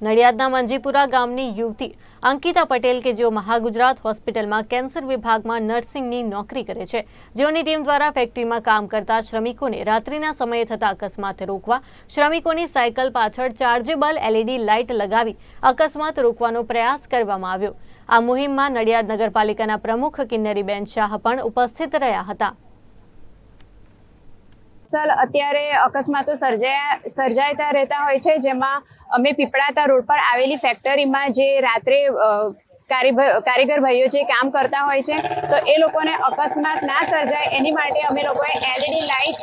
નડિયાદના મંજીપુરા ગામની યુવતી અંકિતા પટેલ કે જેઓ મહાગુજરાત હોસ્પિટલમાં કેન્સર વિભાગમાં નર્સિંગની નોકરી કરે છે. જેઓની ટીમ દ્વારા ફેક્ટરીમાં કામ કરતા શ્રમિકોને રાત્રિના સમયે થતા અકસ્માત રોકવા, શ્રમિકોની સાયકલ પાછળ ચાર્જેબલ એલઈડી લાઇટ લગાવી અકસ્માત રોકવાનો પ્રયાસ કરવામાં આવ્યો. આ મુહિમમાં નડિયાદ નગરપાલિકાના પ્રમુખ કિન્નરીબેન શાહ પણ ઉપસ્થિત રહ્યા હતા. સર અત્યારે અકસ્માતો સર્જાયા સર્જાયતા રહેતા હોય છે, જેમાં અમે પીપળાતા રોડ પર આવેલી ફેક્ટરીમાં જે રાત્રે કારીગર ભાઈઓ જે કામ કરતા હોય છે, તો એ લોકોને અકસ્માત ના સર્જાય, એની માટે અમે લોકોએ LED light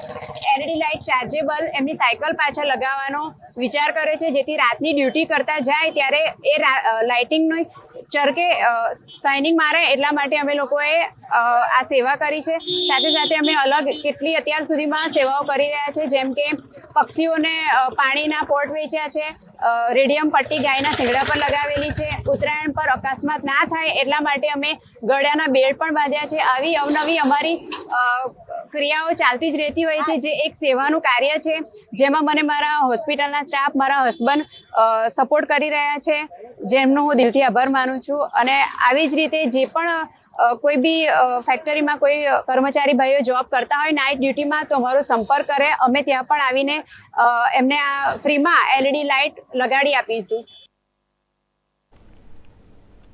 LED light chargeable એમની સાયકલ પાછળ લગાવવાનો વિચાર કર્યો છે, જેથી રાતની ડ્યુટી કરતા જાય, ત્યારે એ લાઇટિંગનો ચરકે સાઇનિંગ મારે એટલા માટે અમે લોકોએ આ સેવા કરી છે. સાથે સાથે અમે અલગ કેટલી અત્યાર સુધીમાં સેવાઓ કરી રહ્યા છે, જેમ કે પક્ષીઓને પાણીના પોટ વેચ્યા છે રેડિયમ પટ્ટી ગાયના શીંગડા પર લગાવેલી છે, ઉત્તરાયણ પર અકસ્માત ના થાય એટલા માટે અમે ગળ્યાના બેડ પણ બાંધ્યા છે. આવી અવનવી અમારી ક્રિયાઓ ચાલતી જ રહેતી હોય છે, જે એક સેવાનું કાર્ય છે, જેમાં મને મારા હોસ્પિટલના સ્ટાફ, મારા હસબન્ડ સપોર્ટ કરી રહ્યા છે, જેમનો હું દિલથી આભાર માનું છું. અને આવી જ રીતે જે પણ કોઈ બી ફેક્ટરીમાં કોઈ કર્મચારી ભાઈઓ જોબ કરતા હોય નાઇટ ડ્યુટીમાં તો અમારો સંપર્ક કરે. અમે ત્યાં પણ આવીને એમને આ ફ્રીમાં એલઈડી લાઇટ લગાડી આપીશું.